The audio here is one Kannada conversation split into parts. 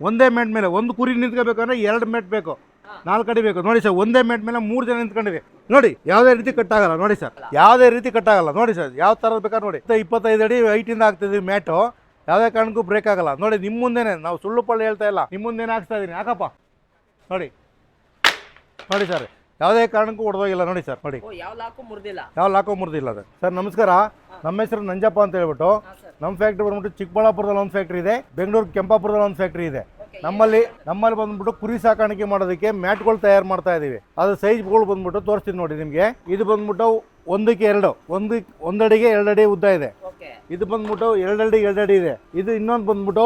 ಒಂದೇ ಮೆಟ್ ಮೇಲೆ ಒಂದು ಕುರಿ ನಿಂತ್ಕೋಬೇಕಂದ್ರೆ ಎರಡು ಮೆಟ್ ಬೇಕು. ನಾಲ್ಕು ಅಡಿ ಬೇಕು. ನೋಡಿ ಸರ್ ಒಂದೇ ಮೆಟ್ ಮೇಲೆ ಮೂರು ಜನ ನಿಂತ್ಕೊಂಡಿದೆ ನೋಡಿ ಯಾವುದೇ ರೀತಿ ಕಟ್ಟಾಗಲ್ಲ. ನೋಡಿ ಸರ್ ಯಾವುದೇ ರೀತಿ ಕಟ್ಟಾಗಲ್ಲ. ನೋಡಿ ಸರ್ ಯಾವ ಥರ ಬೇಕಾದ್ರೆ ನೋಡಿ. ಇಪ್ಪತ್ತೈದು ಅಡಿ ಐಟಿಂದ ಆಗ್ತಿದ್ವಿ ಮ್ಯಾಟು. ಯಾವುದೇ ಕಾರಣಕ್ಕೂ ಬ್ರೇಕ್ ಆಗಲ್ಲ. ನೋಡಿ ನಿಮ್ಮ ಮುಂದೆನೆ ನಾವು ಸುಳ್ಳು ಪಳ್ಳು ಹೇಳ್ತಾ ಇಲ್ಲ. ನಿಮ್ಮ ಮುಂದೆನೆ ಹಾಕ್ಸ್ತಾ ಇದ್ದೀನಿ ಯಾಕಪ್ಪ? ನೋಡಿ. ನೋಡಿ ಸರ್ ಯಾವುದೇ ಕಾರಣಕ್ಕೂ ಹೊಡೆದೋಗಿಲ್ಲ. ನೋಡಿ ಸರ್ ನೋಡಿ. ಯಾವ ಲಾಕು ಮುರಿದಿಲ್ಲ? ಯಾವ ಲಾಕು ಮುರಿದಿಲ್ಲ ಅದು. ಸರ್ ನಮಸ್ಕಾರ. ನಮ್ಮ ಹೆಸರು ನಂಜಪ್ಪ ಅಂತ ಹೇಳ್ಬಿಟ್ಟು ನಮ್ಮ ಫ್ಯಾಕ್ಟ್ರಿ ಬಂದ್ಬಿಟ್ಟು ಚಿಕ್ಕಬಳ್ಳಾಪುರದಲ್ಲಿ ಒಂದು ಫ್ಯಾಕ್ಟ್ರಿ ಇದೆ ಬೆಂಗಳೂರು ಕೆಂಪಾಪುರದಲ್ಲಿ ಒಂದು ಫ್ಯಾಕ್ಟ್ರಿ ಇದೆ. ನಮ್ಮಲ್ಲಿ ನಮ್ಮಲ್ಲಿ ಬಂದ್ಬಿಟ್ಟು ಕುರಿ ಸಾಕಾಣಿಕೆ ಮಾಡೋದಕ್ಕೆ ಮ್ಯಾಟ್ಗಳು ತಯಾರು ಮಾಡ್ತಾ ಇದೀವಿ. ಅದು ಸೈಜ್ಗಳು ಬಂದ್ಬಿಟ್ಟು ತೋರಿಸ್ತೀನಿ ನೋಡಿ ನಿಮಗೆ. ಇದು ಬಂದ್ಬಿಟ್ಟು ಒಂದಕ್ಕೆ ಎರಡು ಒಂದು ಒಂದಡಿಗೆ ಎರಡಡಿ ಅಡಿ ಉದ್ದ ಇದೆ. ಇದು ಬಂದ್ಬಿಟ್ಟು ಎರಡಡಿ ಎರಡಡಿ ಇದೆ. ಇದು ಇನ್ನೊಂದು ಬಂದ್ಬಿಟ್ಟು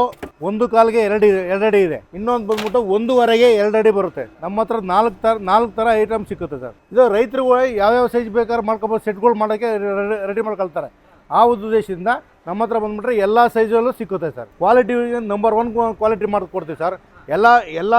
ಒಂದು ಕಾಲ್ಗೆ ಎರಡು ಎರಡಡಿ ಇದೆ. ಇನ್ನೊಂದು ಬಂದ್ಬಿಟ್ಟು ಒಂದೂವರೆಗೆ ಎರಡಡಿ ಬರುತ್ತೆ. ನಮ್ಮ ಹತ್ರ ನಾಲ್ಕು ತರ ನಾಲ್ಕು ಥರ ಐಟಮ್ ಸಿಕ್ಕುತ್ತೆ ಸರ್. ಇದು ರೈತರುಗಳು ಯಾವ್ಯಾವ ಸೈಜ್ ಬೇಕಾದ್ರೆ ಮಾಡ್ಕೊಬೋದು. ಸೆಟ್ಗಳು ಮಾಡೋಕ್ಕೆ ರೆಡಿ ಮಾಡ್ಕೊಳ್ತಾರೆ. ಆ ಉದ್ದೇಶದಿಂದ ನಮ್ಮ ಹತ್ರ ಬಂದ್ಬಿಟ್ರೆ ಎಲ್ಲ ಸೈಜಲ್ಲೂ ಸಿಕ್ಕುತ್ತೆ sir. Quality number one quality ಮಾಡಿಕೊಡ್ತೀವಿ ಸರ್. ಎಲ್ಲ ಎಲ್ಲ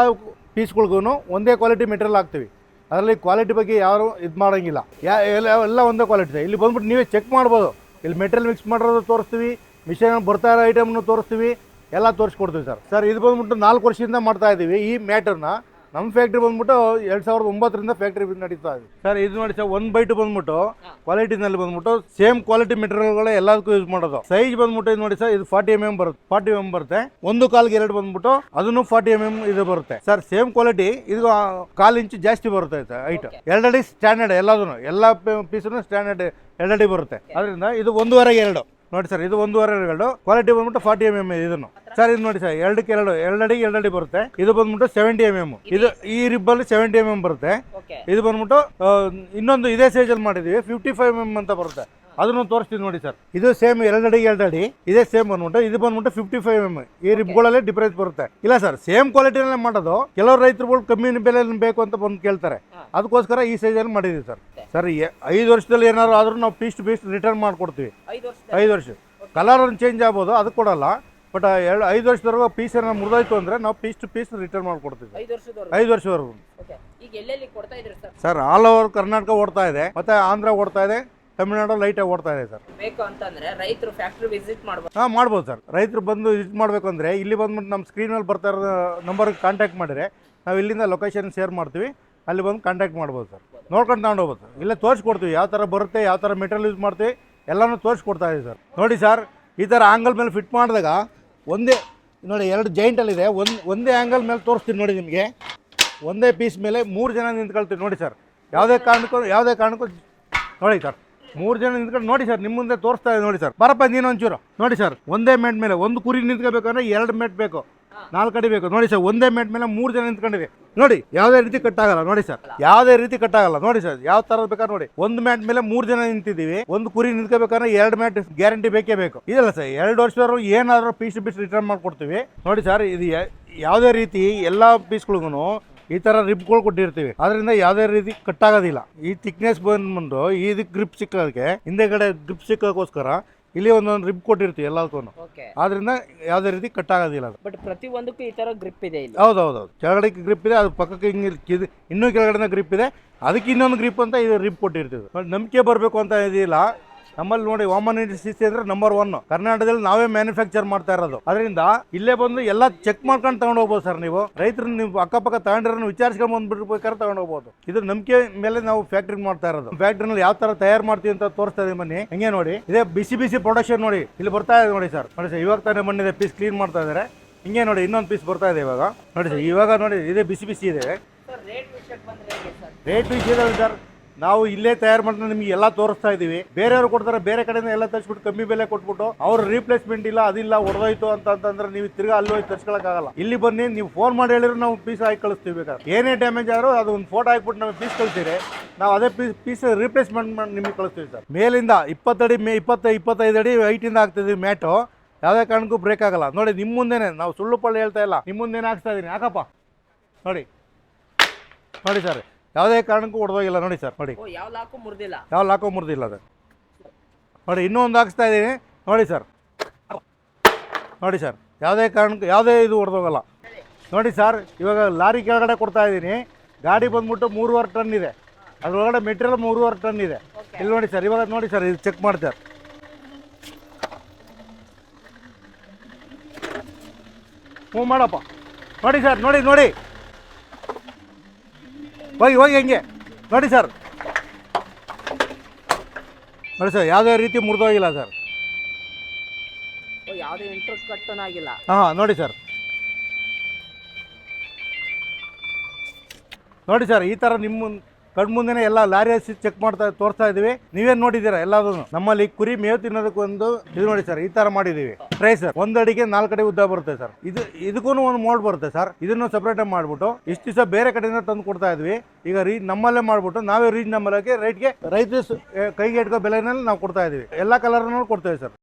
ಪೀಸ್ಗಳಿಗೂ ಒಂದೇ ಕ್ವಾಲಿಟಿ ಮೆಟೀರಿಯಲ್ ಹಾಕ್ತೀವಿ. ಅದರಲ್ಲಿ ಕ್ವಾಲಿಟಿ ಬಗ್ಗೆ ಯಾರು ಇದು ಮಾಡೋಂಗಿಲ್ಲ. ಯಾ, ಎಲ್ಲ ಎಲ್ಲ ಒಂದೇ ಕ್ವಾಲಿಟಿ ಇದೆ. ಇಲ್ಲಿ ಬಂದ್ಬಿಟ್ಟು ನೀವೇ ಚೆಕ್ ಮಾಡ್ಬೋದು. ಇಲ್ಲಿ ಮೆಟೀರಿಯಲ್ ಮಿಕ್ಸ್ ಮಾಡಿರೋದು ತೋರಿಸ್ತೀವಿ ಮಿಷನ್ ಬರ್ತಾ ಇರೋ ಐಟಮ್ನು ತೋರಿಸ್ತೀವಿ, ಎಲ್ಲ ತೋರಿಸ್ಕೊಡ್ತೀವಿ ಸರ್ ಸರ್ ಇದು ಬಂದ್ಬಿಟ್ಟು ನಾಲ್ಕು ವರ್ಷದಿಂದ ಮಾಡ್ತಾ ಇದ್ದೀವಿ ಈ ಮ್ಯಾಟರ್ನ ನಮ್ಮ ಫ್ಯಾಕ್ಟ್ರಿ ಬಂದ್ಬಿಟ್ಟು ಎರಡು ಸಾವಿರದ ಒಂಬತ್ತರಿಂದ ಫ್ಯಾಕ್ಟ್ರಿ ನಡೀತಾ ಇದೆ. ಸರ್ ಇದು ನೋಡಿ ಸರ್ ಒನ್ ಬೈಟ್ ಬಂದ್ಬಿಟ್ಟು ಕ್ವಾಲಿಟಿನಲ್ಲಿ ಬಂದ್ಬಿಟ್ಟು ಸೇಮ್ ಕ್ವಾಲಿಟಿ ಮೆಟೀರಿಯಲ್ಗಳೇ ಎಲ್ಲದಕ್ಕೂ ಯೂಸ್ ಮಾಡೋದು. ಸೈಜ್ ಬಂದ್ಬಿಟ್ಟು ಇದು ನೋಡಿ ಸರ್ ಇದು ಫಾರ್ಟಿ ಎಂ ಎಂ ಬರುತ್ತೆ ಫಾರ್ಟಿ ಎಂ ಬರುತ್ತೆ. ಒಂದು ಕಾಲ್ಗೆ ಎರಡು ಬಂದ್ಬಿಟ್ಟು ಅದನ್ನು ಫಾರ್ಟಿ ಎಂ ಎಂ ಇದು ಬರುತ್ತೆ. ಸರ್ ಸೇಮ್ ಕ್ವಾಲಿಟಿ ಇದು ಕಾಲ್ ಕಾಲು ಇಂಚು ಜಾಸ್ತಿ ಬರುತ್ತೆ ಸರ್ ಹೈಟ್ ಎರಡಡಿ ಸ್ಟ್ಯಾಂಡರ್ಡ್ ಎಲ್ಲದೂ ಎಲ್ಲ ಪೀಸನ್ನು ಸ್ಟ್ಯಾಂಡರ್ಡ್ ಎರಡಡಿ ಬರುತ್ತೆ. ಅದರಿಂದ ಇದು ಒಂದೂವರೆಗೆ ಎರಡು. ನೋಡಿ ಸರ್ ಇದು ಒಂದೂವರೆ ಎರಡು. ಕ್ವಾಲಿಟಿ ಬಂದ್ಬಿಟ್ಟು ಫಾರ್ಟಿ ಎಂ ಎಂ ಇದನ್ನು. ಸರ್ ಇದು ನೋಡಿ ಸರ್ ಎರಡಕ್ಕೆ ಎರಡು ಎರಡಡಿ ಎರಡಡಿ ಬರುತ್ತೆ. ಇದು ಬಂದ್ಬಿಟ್ಟು ಸೆವೆಂಟಿ ಎಂ ಎಂ ಇದು ಈ ರಿಬ್ಬಲ್ಲಿ ಸೆವೆಂಟಿ ಎಂ ಎಂ ಬರುತ್ತೆ. ಇದು ಬಂದ್ಬಿಟ್ಟು ಇನ್ನೊಂದು ಇದೇ ಸೈಜಲ್ಲಿ ಮಾಡಿದ್ದೀವಿ ಫಿಫ್ಟಿ ಫೈವ್ ಎಂ ಅಂತ ಬರುತ್ತೆ. ಅದನ್ನು ತೋರಿಸ್ತೀನಿ ನೋಡಿ ಸರ್. ಇದು ಸೇಮ್ ಎರಡಡಿ ಎರಡಡಿ. ಇದೇ ಸೇಮ್ ಬಂದ್ಬಿಟ್ಟು ಇದು ಬಂದ್ಬಿಟ್ಟು ಫಿಫ್ಟಿ ಫೈವ್ ಎಂ ಈ ರಿಬ್ಗಳಲ್ಲಿ ಡಿಫ್ರೆನ್ಸ್ ಬರುತ್ತೆ. ಇಲ್ಲ ಸರ್ ಸೇಮ್ ಕ್ವಾಲಿಟಿನಲ್ಲೇ ಮಾಡೋದು. ಕೆಲವು ರೈತರುಗಳು ಕಮ್ಮಿ ಬೆಲೆ ಬೇಕು ಅಂತ ಬಂದು ಕೇಳ್ತಾರೆ. ಅದಕ್ಕೋಸ್ಕರ ಈ ಸೈಜಲ್ಲಿ ಮಾಡಿದ್ದೀವಿ ಸರ್. ಸರ್ ಐದು ವರ್ಷದಲ್ಲಿ ಏನಾದ್ರು ಆದ್ರೂ ನಾವು ಪೀಸ್ ಟು ಪೀಸ್ ರಿಟರ್ನ್ ಮಾಡಿಕೊಡ್ತೀವಿ. ಐದು ವರ್ಷ. ಕಲರ್ ಒಂದು ಚೇಂಜ್ ಆಗ್ಬೋದು ಅದು ಕೊಡಲ್ಲ. ಬಟ್ ಎರಡು ಐದು ವರ್ಷದವರೆಗೂ ಪೀಸ್ ಏನಾದ್ರು ಮುರಿದಾಯ್ತು ಅಂದರೆ ನಾವು ಪೀಸ್ ಟು ಪೀಸ್ ರಿಟರ್ನ್ ಮಾಡಿಕೊಡ್ತೀವಿ ಐದು ವರ್ಷದವರೆಗೂ? ಸರ್? ಆಲ್ ಓವರ್ ಕರ್ನಾಟಕ ಓಡ್ತಾ ಇದೆ. ಮತ್ತೆ ಆಂಧ್ರ ಓಡ್ತಾ ಇದೆ. ತಮಿಳ್ನಾಡು ಲೈಟಾಗಿ ಓಡ್ತಾ ಇದೆ ಸರ್. ಬೇಕು ಅಂತಂದ್ರೆ ರೈತರು ಫ್ಯಾಕ್ಟ್ರಿ ವಿಸಿಟ್ ಮಾಡ್ಬೋದು. ಹಾಂ ಮಾಡ್ಬೋದು ಸರ್. ರೈತರು ಬಂದು ವಿಸಿಟ್ ಮಾಡಬೇಕು ಅಂದರೆ ಇಲ್ಲಿ ಬಂದ್ಬಿಟ್ಟು ನಮ್ಮ ಸ್ಕ್ರೀನಲ್ಲಿ ಬರ್ತಾ ಇರೋ ನಂಬರ್ಗೆ ಕಾಂಟ್ಯಾಕ್ಟ್ ಮಾಡಿದ್ರೆ ನಾವು ಇಲ್ಲಿಂದ ಲೊಕೇಶನ್ ಶೇರ್ ಮಾಡ್ತೀವಿ. ಅಲ್ಲಿ ಬಂದು ಕಾಂಟ್ಯಾಕ್ಟ್ ಮಾಡ್ಬೋದು ಸರ್. ನೋಡ್ಕೊಂಡು ತಗೊಂಡು ಹೋಗ್ಬೋದು ಸರ್. ಇಲ್ಲೇ ತೋರಿಸ್ಕೊಡ್ತೀವಿ. ಯಾವ ಥರ ಬರುತ್ತೆ ಯಾವ ಥರ ಮೆಟೀರಿಯಲ್ ಯೂಸ್ ಮಾಡ್ತೀವಿ ಎಲ್ಲನೂ ತೋರಿಸ್ಕೊಡ್ತಾ ಇದೆ ಸರ್. ನೋಡಿ ಸರ್ ಈ ಥರ ಆ್ಯಂಗಲ್ ಮೇಲೆ ಫಿಟ್ ಮಾಡಿದಾಗ ಒಂದೇ ನೋಡಿ ಎರಡು ಜೈಂಟಲ್ಲಿದೆ ಒಂದು ಒಂದೇ ಆ್ಯಂಗಲ್ ಮೇಲೆ ತೋರಿಸ್ತೀನಿ ನೋಡಿ ನಿಮಗೆ. ಒಂದೇ ಪೀಸ್ ಮೇಲೆ ಮೂರು ಜನ ನಿಂತ್ಕೊಳ್ತೀವಿ. ನೋಡಿ ಸರ್ ಯಾವುದೇ ಕಾರಣಕ್ಕೂ ಯಾವುದೇ ಕಾರಣಕ್ಕೂ ನೋಡಿ ಸರ್. ಮೂರು ಜನ ನಿಂತ್ಕೊಂಡು ನೋಡಿ ಸರ್ ನಿಮ್ಮ ಮುಂದೆ ತೋರಿಸ್ತಾ ಇದೆ ನೋಡಿ ಸರ್. ಬರಪ್ಪ, ನೀನು ಒಂಚೂರು. ನೋಡಿ ಸರ್, ಒಂದೇ ಮೆಟ್ ಮೇಲೆ, ಒಂದು ಕುರಿ ನಿಂತ್ಕೋಬೇಕಂದ್ರೆ ಎರಡು ಮೆಟ್ ಬೇಕು. ನಾಲ್ಕು ಅಡಿ ಬೇಕು. ನೋಡಿ ಸರ್, ಒಂದೇ ಮೆಟ್ ಮೇಲೆ ಮೂರು ಜನ ನಿಂತ್ಕೊಂಡಿವೆ. ನೋಡಿ, ಯಾವುದೇ ರೀತಿ ಕಟ್ಟಾಗಲ್ಲ, ನೋಡಿ ಸರ್. ಯಾವುದೇ ರೀತಿ ಕಟ್ಟಾಗಲ್ಲ, ನೋಡಿ ಸರ್, ಯಾವ ತರ ಬೇಕಾದ್ರೆ ನೋಡಿ. ಒಂದು ಮ್ಯಾಟ್ ಮೇಲೆ ಮೂರು ಜನ ನಿಂತಿದ್ದೀವಿ. ಒಂದು ಕುರಿ ನಿಂತ್ಕೋಬೇಕಂದ್ರೆ ಎರಡು ಮ್ಯಾಟ್ ಗ್ಯಾರಂಟಿ ಬೇಕೇ ಬೇಕು. ಇದಲ್ಲ ಸರ್, ಎರಡು ವರ್ಷದವರು ಏನಾದರೂ ಪೀಸ್ ಪೀಸ್ ರಿಟರ್ನ್ ಮಾಡ್ಕೊಡ್ತೀವಿ. ನೋಡಿ ಸರ್, ಇದು ಯಾವುದೇ ರೀತಿ ಎಲ್ಲ ಪೀಸ್ಗಳಿಗೂ ಈ ಥರ ರಿಬ್ಗಳು ಕೊಟ್ಟಿರ್ತೀವಿ. ಅದರಿಂದ ಯಾವುದೇ ರೀತಿ ಕಟ್ಟಾಗೋದಿಲ್ಲ. ಈ ಥಿಕ್ನೆಸ್ ಬಂದು ಇದಕ್ಕೆ ಗ್ರಿಪ್ ಸಿಕ್ಕೋದಕ್ಕೆ ಹಿಂದೆಗಡೆ ಗ್ರಿಪ್ ಸಿಕ್ಕೋಕ್ಕೋಸ್ಕರ ಇಲ್ಲಿ ಒಂದೊಂದು ರಿಬ್ ಕೊಟ್ಟಿರ್ತೀವಿ ಎಲ್ಲದಕ್ಕೂ ಆದ್ರಿಂದ ಯಾವುದೇ ರೀತಿ ಕಟ್ಟಾಗೋದಿಲ್ಲ ಅದು. ಬಟ್ ಪ್ರತಿ ಒಂದಕ್ಕೂ ಈ ತರ ಗ್ರಿಪ್ ಇದೆ ಹೌದು ಹೌದು ಹೌದು ಕೆಳಗಡೆ ಗ್ರಿಪ್ ಇದೆ ಅದು ಪಕ್ಕಕ್ಕೆ ಹಿಂಗೆ ಇನ್ನೂ ಕೆಳಗಡೆ ಗ್ರಿಪ್ ಇದೆ. ಅದಕ್ಕೆ ಇನ್ನೊಂದು ಗ್ರಿಪ್ ಅಂತ ಇದು ರಿಪ್ ಕೊಟ್ಟಿರ್ತೀವಿ. ಬಟ್ ನಂಬಿಕೆ ಬರಬೇಕು ಅಂತ ಇದಿಲ್ಲ. ನಮ್ಮಲ್ಲಿ ನೋಡಿ ವಾಮನ್ ಇಂಡಸ್ಟ್ರೀಸ್ ಅಂದ್ರೆ ನಂಬರ್ ಒನ್ ಕರ್ನಾಟಕದಲ್ಲಿ ನಾವೇ ಮ್ಯಾನುಫ್ಯಾಕ್ಚರ್ ಮಾಡ್ತಾ ಇರೋದು. ಅದರಿಂದ ಇಲ್ಲೇ ಬಂದು ಎಲ್ಲ ಚೆಕ್ ಮಾಡ್ಕೊಂಡು ತಗೊಂಡು ಹೋಗ್ಬೋದು ಸರ್ ನೀವು. ರೈತರು ನೀವು ಅಕ್ಕಪಕ್ಕ ತಗೊಂಡಿರೋ ವಿಚಾರಿಸ್ಕೊಂಡು ಬಂದ್ಬಿಡ್ಬೇಕಾದ್ರೆ ತಗೊಂಡು ಹೋಗ್ಬೋದು. ಇದು ನಂಬಿಕೆ ಮೇಲೆ ನಾವು ಫ್ಯಾಕ್ಟ್ರಿ ಮಾಡ್ತಾ ಇರೋದು. ಫ್ಯಾಕ್ಟ್ರಿನಲ್ಲಿ ಯಾವ ತರ ತಯಾರು ಮಾಡ್ತೀವಿ ಅಂತ ತೋರಿಸ್ತಾ ಇದೆ ಬನ್ನಿ. ಹಂಗೆ ನೋಡಿ. ಇದೇ ಬಿಸಿ ಬಿಸಿ ಪ್ರೊಡಕ್ಷನ್ ನೋಡಿ. ಇಲ್ಲಿ ಬರ್ತಾ ಇದೆ ನೋಡಿ ಸರ್ ನೋಡಿ ಸರ್ ಇವಾಗ ತಾನೇ ಬಂದಿದೆ ಪೀಸ್ ಕ್ಲೀನ್ ಮಾಡ್ತಾ ಇದ್ದಾರೆ ಹಿಂಗೆ ನೋಡಿ ಇನ್ನೊಂದು ಪೀಸ್ ಬರ್ತಾ ಇದೆ ಇವಾಗ. ನೋಡಿ ಸರ್ ಇವಾಗ ನೋಡಿ ಇದೇ ಬಿಸಿ ಬಿಸಿ ಇದೆ. ರೇಟ್ ವಿಷಯದಲ್ಲಿ ಸರ್ ನಾವು ಇಲ್ಲೇ ತಯಾರು ಮಾಡಿದ್ರೆ ನಿಮ್ಗೆ ಎಲ್ಲ ತೋರಿಸ್ತಾ ಇದೀವಿ. ಬೇರೆಯವರು ಕೊಡ್ತಾರೆ, ಬೇರೆ ಕಡೆಯಿಂದ ಎಲ್ಲ ತರಿಸ್ಬಿಟ್ಟು ಕಮ್ಮಿ ಬೆಲೆ ಕೊಟ್ಬಿಟ್ಟು ಅವ್ರ ರೀಪ್ಲೇಸ್ಮೆಂಟ್ ಇಲ್ಲ, ಅದಿಲ್ಲ ಹೊಡೆದೋಯ್ತು ಅಂತ ಅಂತಂದ್ರೆ ನೀವು ತಿರ್ಗಾ ಅಲ್ಲಿ ಹೋಗಿ ತರ್ಸ್ಕೊಳಕ್ಕಾಗಲ್ಲ. ಇಲ್ಲಿ ಬನ್ನಿ, ನೀವು ಫೋನ್ ಮಾಡಿ ಹೇಳಿದ್ರೆ ನಾವು ಪೀಸ್ ಹಾಕಿ ಕಳಿಸ್ತೀವಿ ಬೇಕಾದ್ರೆ. ಏನೇ ಡ್ಯಾಮೇಜ್ ಆದ್ರೂ ಅದು ಒಂದು ಫೋಟೋ ಹಾಕ್ಬಿಟ್ಟು ನಮಗೆ ಪೀಸ್ ಕಳಿಸ್ತೀರಿ ನಾವು ಅದೇ ಪೀಸ್ ಪೀಸ್ ರೀಪ್ಲೇಸ್ಮೆಂಟ್ ಮಾಡಿ ನಿಮಗೆ ಕಳಿಸ್ತೀವಿ ಸರ್. ಮೇಲಿಂದ ಇಪ್ಪತ್ತಡಿ ಮೇ, ಇಪ್ಪತ್ತ, ಇಪ್ಪತ್ತೈದು ಅಡಿ ಹೈಟಿಂದ ಹಾಕ್ತಿದ್ವಿ ಮ್ಯಾಟು ಯಾವುದೇ ಕಾರಣಕ್ಕೂ ಬ್ರೇಕ್ ಆಗಲ್ಲ. ನೋಡಿ ನಿಮ್ಮ ಮುಂದೆನೆ, ನಾವು ಸುಳ್ಳು ಪಳ್ಳಿ ಹೇಳ್ತಾ ಇಲ್ಲ. ನಿಮ್ಮ ಮುಂದೆನೆ ಹಾಕ್ಸ್ತಾ ಇದ್ದೀನಿ ಯಾಕಪ್ಪ ನೋಡಿ. ನೋಡಿ ಸರ್. ಯಾವುದೇ ಕಾರಣಕ್ಕೂ ಹೊಡೆದೋಗಿಲ್ಲ ನೋಡಿ ಸರ್ ನೋಡಿ. ಯಾವ ಲಾಕು ಮುರಿದಿಲ್ಲ? ಯಾವ ಲಾಕು ಮುರಿದಿಲ್ಲ ಅದು. ನೋಡಿ ಇನ್ನೂ ಒಂದು ಹಾಕಿಸ್ತಾ ಇದ್ದೀನಿ. ನೋಡಿ ಸರ್. ನೋಡಿ ಸರ್ ಯಾವುದೇ ಕಾರಣಕ್ಕೂ ಯಾವುದೇ ಇದು ಹೊಡೆದೋಗಲ್ಲ. ನೋಡಿ ಸರ್ ಇವಾಗ ಲಾರಿ ಕೆಳಗಡೆ ಕೊಡ್ತಾ ಇದ್ದೀನಿ. ಗಾಡಿ ಬಂದ್ಬಿಟ್ಟು ಮೂರುವರೆ ಟನ್ ಇದೆ. ಅದರೊಳಗಡೆ ಮೆಟೀರಿಯಲ್ ಮೂರುವರೆ ಟನ್ ಇದೆ. ಇಲ್ಲಿ ನೋಡಿ ಸರ್ ಇವಾಗ ನೋಡಿ ಸರ್ ಇದು ಚೆಕ್ ಮಾಡ್ತಾರೆ ಹ್ಞೂ ಮಾಡಪ್ಪ. ನೋಡಿ ಸರ್ ನೋಡಿ ನೋಡಿ. ಹೋಗಿ ಹೋಗಿ ಹಂಗೆ. ನೋಡಿ ಸರ್. ನೋಡಿ ಸರ್ ಯಾವುದೇ ರೀತಿ ಮುರಿದೋಗಿಲ್ಲ ಸರ್. ಓ, ಯಾವುದೇ ಇಂಟ್ರೆಸ್ಟ್ ಕಟ್ಟನ ಆಗಿಲ್ಲ. ಹಾಂ ನೋಡಿ ಸರ್. ನೋಡಿ ಸರ್ ಈ ಥರ ನಿಮ್ಮ ಕಣ್ಮುಂದೆನೇ ಎಲ್ಲ ಲಾರಿ ಹಚ್ಚಿ ಚೆಕ್ ಮಾಡ್ತಾ ತೋರಿಸ್ತಾ ಇದೀವಿ. ನೀವೇನು ನೋಡಿದ್ದೀರಾ? ಎಲ್ಲದನ್ನು ನಮ್ಮಲ್ಲಿ ಕುರಿ ಮೇವು ತಿನ್ನೋದಕ್ಕೆ ಒಂದು ಇದು ನೋಡಿ ಸರ್ ಈ ತರ ಮಾಡಿದೀವಿ. ಟ್ರೈ ಸರ್ ಒಂದು ಅಡಿಗೆ ನಾಲ್ಕು ಅಡಿ ಉದ್ದ ಬರುತ್ತೆ ಸರ್ ಇದು ಇದಕ್ಕೂ ಒಂದು ಮೋಡ್ ಬರುತ್ತೆ ಸರ್ ಇದನ್ನು ಸಪ್ರೇಟ್ ಮಾಡಿಬಿಟ್ಟು ಇಷ್ಟು ದಿವಸ ಬೇರೆ ಕಡೆಯಿಂದ ತಂದು ಕೊಡ್ತಾ ಇದ್ವಿ. ಈಗ ರೀ ನಮ್ಮಲ್ಲೇ ಮಾಡ್ಬಿಟ್ಟು ನಾವೇ ರೀಜ್ ಆಗಿ ರೈಟ್ಗೆ ರೈತ ಕೈಗೆ ಇಟ್ಕೋ ಬೆಲೆನಲ್ಲಿ ನಾವು ಕೊಡ್ತಾ ಇದೀವಿ. ಎಲ್ಲ ಕಲರ್ನೂ ಕೊಡ್ತೇವೆ ಸರ್